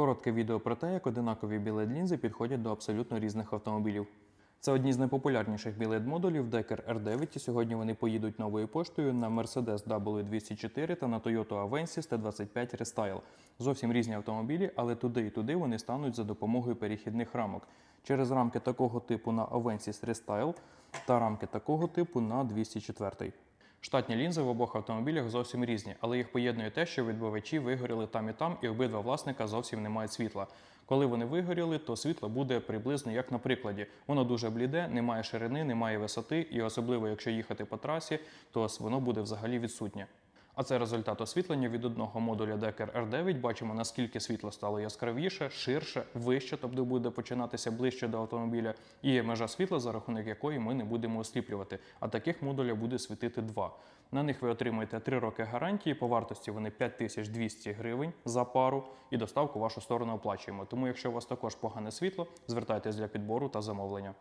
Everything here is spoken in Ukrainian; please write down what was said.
Коротке відео про те, як одинакові білет лінзи підходять до абсолютно різних автомобілів. Це одні з найпопулярніших білет модулів Decker R9, і сьогодні вони поїдуть новою поштою на Mercedes W204 та на Toyota Avensis T25 Restyle. Зовсім різні автомобілі, але туди і туди вони стануть за допомогою перехідних рамок. Через рамки такого типу на Avensis Restyle та рамки такого типу на 204. Штатні лінзи в обох автомобілях зовсім різні, але їх поєднує те, що відбивачі вигоріли там і там, і обидва власника зовсім не мають світла. Коли вони вигоріли, то світло буде приблизно як на прикладі. Воно дуже бліде, немає ширини, немає висоти, і особливо якщо їхати по трасі, то воно буде взагалі відсутнє. А це результат освітлення від одного модуля Decker R9. Бачимо, наскільки світло стало яскравіше, ширше, вище, тобто буде починатися ближче до автомобіля. І є межа світла, за рахунок якої ми не будемо осліплювати. А таких модулів буде світити два. На них ви отримаєте 3 роки гарантії. По вартості вони 5200 гривень за пару, і доставку вашу сторону оплачуємо. Тому, якщо у вас також погане світло, звертайтесь для підбору та замовлення.